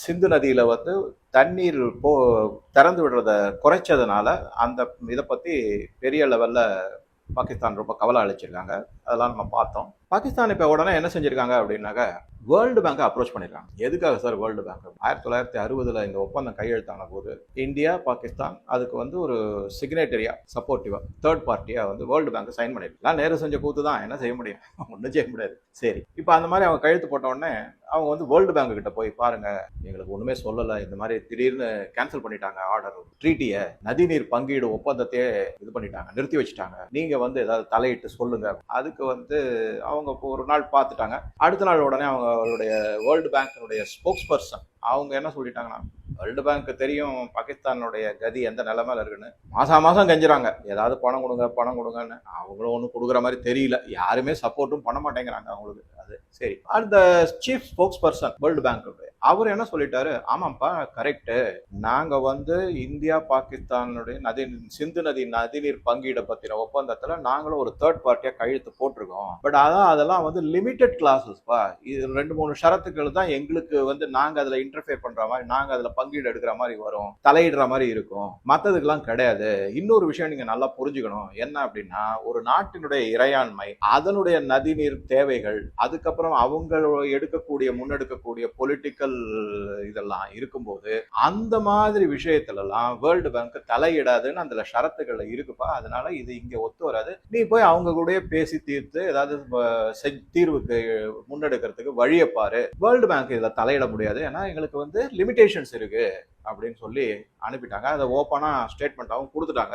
சிந்து நதியில் வந்து தண்ணீர் போ திறந்து விடுறத குறைச்சதுனால அந்த இதை பற்றி பெரிய லெவலில் பாகிஸ்தான் ரொம்ப கவலை அளிச்சிருக்காங்க. அதெல்லாம் நம்ம பார்த்தோம். பாகிஸ்தான் இப்போ உடனே என்ன செஞ்சுருக்காங்க அப்படின்னாக்க வேர்ல்டு பேங்கை அப்ரோச் பண்ணியிருக்காங்க எதுக்காக சார் வேர்ல்டு பேங்க் ஆயிரத்தி தொள்ளாயிரத்தி அறுபதில் இந்த ஒப்பந்தம் கையெழுத்தான போது இந்தியா பாகிஸ்தான் அதுக்கு வந்து ஒரு சிக்னேட்டரியா சப்போர்ட்டிவாக தேர்ட் பார்ட்டியாக வந்து வேர்ல்டு பேங்க் சைன் பண்ணியிருக்கலாம் நேரு செஞ்ச கூத்து தான். என்ன செய்ய முடியும்? ஒன்றும் செய்ய முடியாது. சரி. இப்போ அந்த மாதிரி அவங்க கையெழுத்து போட்ட உடனே அவங்க வந்து வேர்ல்டு பேங்க் கிட்ட போய் பாருங்க. எங்களுக்கு ஒண்ணுமே சொல்லலை. இந்த மாதிரி திடீர்னு கேன்சல் பண்ணிட்டாங்க ஆர்டர் ட்ரீட்டியை நதிநீர் பங்கீடு ஒப்பந்தத்தையே இது பண்ணிட்டாங்க. நிறுத்தி வச்சுட்டாங்க. நீங்க வந்து ஏதாவது தலையிட்டு சொல்லுங்க. அதுக்கு வந்து அவங்க இப்போ ஒரு நாள் பார்த்துட்டாங்க. அடுத்த நாள் உடனே அவங்க அவருடைய வேர்ல்டு பேங்கினுடைய ஸ்போக்ஸ் பர்சன் அவங்க என்ன சொல்லிட்டாங்கன்னா வேர்ல்டு பேங்க் தெரியும் பாகிஸ்தானுடைய கதி எந்த நிலமையில இருக்குன்னு. மாதம் மாதம் கெஞ்சுறாங்க. ஏதாவது பணம் கொடுங்க பணம் கொடுங்கன்னு. அவங்களும் ஒன்றும் கொடுக்குற மாதிரி தெரியல. யாருமே சப்போர்ட்டும் பண்ண மாட்டேங்கிறாங்க அவங்களுக்கு. அது சரி. அந்த சீஃப் ஸ்போக்ஸ் பர்சன் வேர்ல்டு பேங்க்குடைய அவர் என்ன சொல்லிட்டாரு? ஆமாப்பா கரெக்டு நாங்க வந்து இந்தியா பாகிஸ்தானுடைய நதி சிந்து நதி நதிநீர் பங்கீடை பத்தின ஒப்பந்தத்துல நாங்களும் ஒரு தேர்ட் பார்ட்டியா கையெழுத்து போட்டிருக்கோம். பட் அதான் அதெல்லாம் வந்து லிமிடெட் கிளாஸஸ்ப்பா இது ரெண்டு மூணு ஷரத்துக்கள் தான் எங்களுக்கு வந்து நாங்க அதுல இன்டர்ஃபியர் பண்ற மாதிரி நாங்க அதுல பங்கீடு எடுக்கிற மாதிரி வரும். தலையிடுற மாதிரி இருக்கும். மத்ததுக்கெல்லாம் கிடையாது. இன்னொரு விஷயம் நீங்க நல்லா புரிஞ்சுக்கணும். என்ன அப்படின்னா ஒரு நாட்டினுடைய இறையாண்மை அதனுடைய நதிநீர் தேவைகள் அதுக்கப்புறம் அவங்க எடுக்கக்கூடிய முன்னெடுக்கக்கூடிய பொலிட்டிக்கல் இதெல்லாம் இருக்கும்போது அந்த மாதிரி விஷயத்துலலாம் வேர்ல்டு பேங்க் தலையிடாதுன்னு அதுல ஷரத்துகள் இருக்குப்பா. அதனால இது இங்க ஒத்து வராது. நீ போய் அவங்க கூட பேசி தீர்த்து ஏதாவது தீர்வுக்கு முன்னெடுக்கிறதுக்கு வழியை பாரு. வேர்ல்டு பேங்க் இதுல தலையிட முடியாது. ஏன்னா எங்களுக்கு வந்து லிமிடேஷன்ஸ் இருக்கு அப்படின்னு சொல்லி அனுப்பிட்டாங்க. அதை ஓப்பனாக ஸ்டேட்மெண்ட்டாகவும் கொடுத்துட்டாங்க.